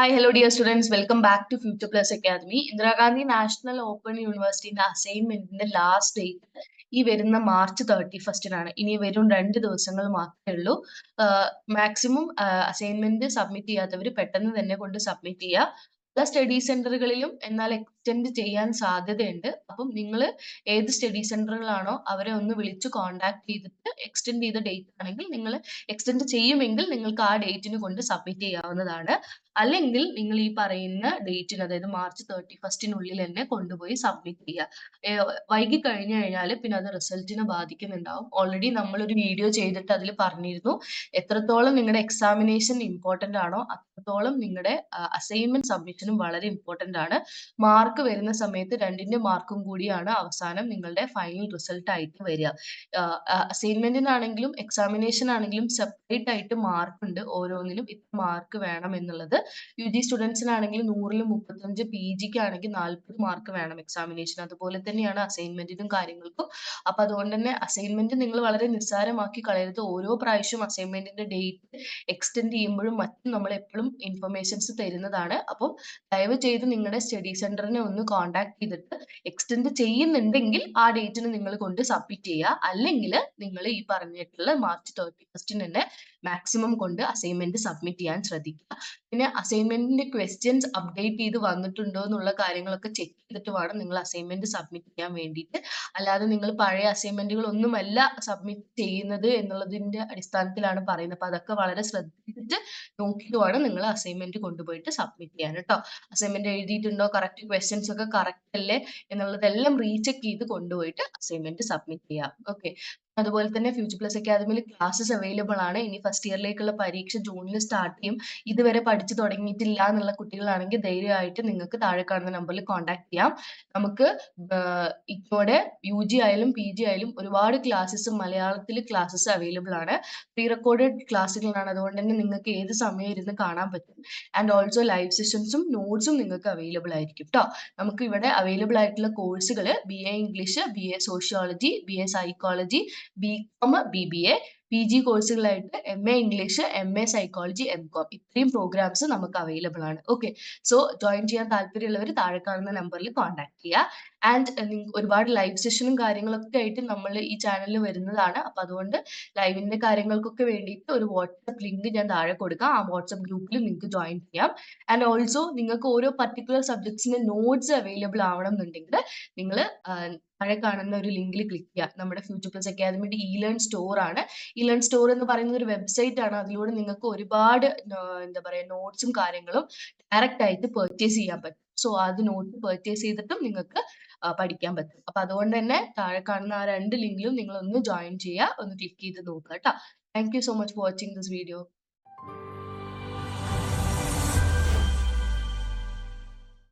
Hi hello dear students welcome back to future plus academy Indira Gandhi national open യൂണിവേഴ്സിറ്റിന്റെ അസൈൻമെന്റിന്റെ last date ഈ വരുന്ന March thirty ഫസ്റ്റിനാണ് ഇനി വരും രണ്ട് ദിവസങ്ങൾ മാത്രമേ ഉള്ളൂ. മാക്സിമം അസൈൻമെന്റ് സബ്മിറ്റ് ചെയ്യാത്തവർ പെട്ടെന്ന് തന്നെ കൊണ്ട് സബ്മിറ്റ് ചെയ്യുക. സ്റ്റഡി സെന്ററുകളിലും എന്നാൽ എക്സ്റ്റെൻഡ് ചെയ്യാൻ സാധ്യതയുണ്ട്. അപ്പം നിങ്ങൾ ഏത് സ്റ്റഡി സെന്ററുകളാണോ അവരെ ഒന്ന് വിളിച്ച് കോൺടാക്ട് ചെയ്തിട്ട് എക്സ്റ്റെൻഡ് ചെയ്ത ഡേറ്റ് ആണെങ്കിൽ നിങ്ങൾ എക്സ്റ്റെൻഡ് ചെയ്യുമെങ്കിൽ നിങ്ങൾക്ക് ആ ഡേറ്റിന് കൊണ്ട് സബ്മിറ്റ് ചെയ്യാവുന്നതാണ്. അല്ലെങ്കിൽ നിങ്ങൾ ഈ പറയുന്ന ഡേറ്റിന് അതായത് മാർച്ച് തേർട്ടി ഫസ്റ്റിനുള്ളിൽ തന്നെ കൊണ്ടുപോയി സബ്മിറ്റ് ചെയ്യുക. വൈകി കഴിഞ്ഞു കഴിഞ്ഞാൽ പിന്നെ അത് റിസൾട്ടിനെ ബാധിക്കുന്നുണ്ടാവും. ഓൾറെഡി നമ്മളൊരു വീഡിയോ ചെയ്തിട്ട് അതിൽ പറഞ്ഞിരുന്നു. എത്രത്തോളം നിങ്ങളുടെ എക്സാമിനേഷൻ ഇമ്പോർട്ടന്റ് ആണോ അത്രത്തോളം നിങ്ങളുടെ അസൈൻമെന്റ് സബ്മിഷനും വളരെ ഇമ്പോർട്ടന്റ് ആണ്. മാർക്ക് വരുന്ന സമയത്ത് രണ്ടിന്റെ മാർക്കും കൂടിയാണ് അവസാനം നിങ്ങളുടെ ഫൈനൽ റിസൾട്ട് ആയിട്ട് വരിക. അസൈൻമെന്റിനാണെങ്കിലും എക്സാമിനേഷൻ ആണെങ്കിലും സെപ്പറേറ്റ് ആയിട്ട് മാർക്ക് ഉണ്ട്. ഓരോന്നിനും ഇത്ര മാർക്ക് വേണം എന്നുള്ളത്. യു ജി സ്റ്റുഡൻസിനാണെങ്കിൽ നൂറിൽ മുപ്പത്തഞ്ച് പി ജിക്ക് ആണെങ്കിൽ നാൽപ്പത് മാർക്ക് വേണം എക്സാമിനേഷൻ അതുപോലെ തന്നെയാണ് അസൈൻമെന്റിനും കാര്യങ്ങൾക്കും. അപ്പൊ അതുകൊണ്ട് തന്നെ അസൈൻമെന്റ് നിങ്ങൾ വളരെ നിസ്സാരമാക്കി കളയരുത്. ഓരോ പ്രാവശ്യം അസൈൻമെന്റിന്റെ ഡേറ്റ് എക്സ്റ്റെൻഡ് ചെയ്യുമ്പോഴും മറ്റും നമ്മൾ എപ്പോഴും ഇൻഫർമേഷൻസ് തരുന്നതാണ്. അപ്പം ദയവ് ചെയ്ത് നിങ്ങളുടെ സ്റ്റഡി സെന്ററിനെ ഒന്ന് കോണ്ടാക്ട് ചെയ്തിട്ട് എക്സ്റ്റെൻഡ് ചെയ്യുന്നുണ്ടെങ്കിൽ ആ ഡേറ്റിന് നിങ്ങൾ കൊണ്ട് സബ്മിറ്റ് ചെയ്യുക. അല്ലെങ്കിൽ നിങ്ങൾ ഈ പറഞ്ഞിട്ടുള്ള മാർച്ച് തേർട്ടി ഫസ്റ്റിന് തന്നെ മാക്സിമം കൊണ്ട് അസൈൻമെന്റ് സബ്മിറ്റ് ചെയ്യാൻ ശ്രദ്ധിക്കുക. പിന്നെ അസൈൻമെന്റിന്റെ ക്വസ്റ്റ്യൻസ് അപ്ഡേറ്റ് ചെയ്ത് വന്നിട്ടുണ്ടോ എന്നുള്ള കാര്യങ്ങളൊക്കെ ചെക്ക് ചെയ്തിട്ട് വേണം നിങ്ങൾ അസൈൻമെന്റ് സബ്മിറ്റ് ചെയ്യാൻ വേണ്ടിയിട്ട്. അല്ലാതെ നിങ്ങൾ പഴയ അസൈൻമെന്റുകൾ ഒന്നുമല്ല സബ്മിറ്റ് ചെയ്യുന്നത് എന്നുള്ളതിന്റെ അടിസ്ഥാനത്തിലാണ് പറയുന്നത്. അപ്പൊ അതൊക്കെ വളരെ ശ്രദ്ധിച്ചിട്ട് നോക്കിയിട്ട് വേണം നിങ്ങൾ അസൈൻമെന്റ് കൊണ്ടുപോയിട്ട് സബ്മിറ്റ് ചെയ്യാൻ കേട്ടോ. അസൈൻമെന്റ് എഴുതിയിട്ടുണ്ടോ? കറക്റ്റ് ക്വസ്റ്റ്യൻസ് ഒക്കെ കറക്റ്റ് അല്ലേ? എന്നുള്ളതെല്ലാം റീചെക്ക് ചെയ്ത് കൊണ്ടുപോയിട്ട് അസൈൻമെന്റ് സബ്മിറ്റ് ചെയ്യാം. ഓക്കെ അതുപോലെ തന്നെ ഫ്യൂച്ചർ പ്ലസ് അക്കാദമിയിൽ ക്ലാസ്സസ് അവൈലബിൾ ആണ്. ഇനി ഫസ്റ്റ് ഇയറിലേക്കുള്ള പരീക്ഷ ജൂണിൽ സ്റ്റാർട്ട് ചെയ്യും. ഇതുവരെ പഠിച്ചു തുടങ്ങിയിട്ടില്ല എന്നുള്ള കുട്ടികളാണെങ്കിൽ ധൈര്യമായിട്ട് നിങ്ങൾക്ക് താഴെ കാണുന്ന നമ്പറിൽ കോൺടാക്ട് ചെയ്യാം. നമുക്ക് ഇപ്പോടെ യു ജി ആയാലും പി ജി ആയാലും ഒരുപാട് ക്ലാസ്സസ് മലയാളത്തിൽ ക്ലാസ്സസ് അവൈലബിൾ ആണ്. പ്രീ റെക്കോർഡഡ് ക്ലാസ്സുകളാണ് അതുകൊണ്ട് തന്നെ നിങ്ങൾക്ക് ഏത് സമയം ഇരുന്ന് കാണാൻ പറ്റും. ആൻഡ് ഓൾസോ ലൈവ് സെഷൻസും നോട്ട്സും നിങ്ങൾക്ക് അവൈലബിൾ ആയിരിക്കും കേട്ടോ നമുക്ക് ഇവിടെ അവൈലബിൾ ആയിട്ടുള്ള കോഴ്സുകൾ B A English B A sociology B A psychology B com B B A P G കോഴ്സുകളായിട്ട് M A English M A psychology M com ഇത്രയും പ്രോഗ്രാംസ് നമുക്ക് അവൈലബിൾ ആണ്. ഓക്കെ സോ ജോയിൻ ചെയ്യാൻ താല്പര്യമുള്ളവർ താഴെ കാണുന്ന നമ്പറിൽ കോൺടാക്ട് ചെയ്യുക ആൻഡ് ഒരുപാട് ലൈവ് സെഷനും കാര്യങ്ങളൊക്കെ ആയിട്ട് നമ്മൾ ഈ ചാനലിൽ വരുന്നതാണ്. അപ്പൊ അതുകൊണ്ട് ലൈവിന്റെ കാര്യങ്ങൾക്കൊക്കെ വേണ്ടിയിട്ട് ഒരു വാട്സപ്പ് ലിങ്ക് ഞാൻ താഴെ കൊടുക്കാം. ആ വാട്സപ്പ് ഗ്രൂപ്പിൽ നിങ്ങൾക്ക് ജോയിൻ ചെയ്യാം. ആൻഡ് ഓൾസോ നിങ്ങൾക്ക് ഓരോ പർട്ടിക്കുലർ സബ്ജക്ട്സിന്റെ നോട്ട്സ് അവൈലബിൾ ആവണം എന്നുണ്ടെങ്കിൽ നിങ്ങൾ താഴെ കാണുന്ന ഒരു ലിങ്കിൽ ക്ലിക്ക് ചെയ്യുക നമ്മുടെ ഫ്യൂച്ചർ പ്ലസ് അക്കാദമിയുടെ ഇ ലേൺ സ്റ്റോർ ആണ്. ഇ ലേൺ സ്റ്റോർ എന്ന് പറയുന്ന ഒരു വെബ്സൈറ്റ് ആണ്. അതിലൂടെ നിങ്ങൾക്ക് ഒരുപാട് എന്താ പറയാ നോട്ട്സും കാര്യങ്ങളും ഡയറക്റ്റ് ആയിട്ട് പെർച്ചേസ് ചെയ്യാൻ പറ്റും. സോ അത് നോട്ട് പെർച്ചേസ് ചെയ്തിട്ടും നിങ്ങൾക്ക് പഠിക്കാൻ പറ്റും. അപ്പൊ അതുകൊണ്ട് തന്നെ താഴെ കാണുന്ന ആ രണ്ട് ലിങ്കിലും നിങ്ങൾ ഒന്ന് ജോയിൻ ചെയ്യുക. ഒന്ന് ക്ലിക്ക് ചെയ്ത് നോക്കുക കേട്ടോ. Thank you so much watching this video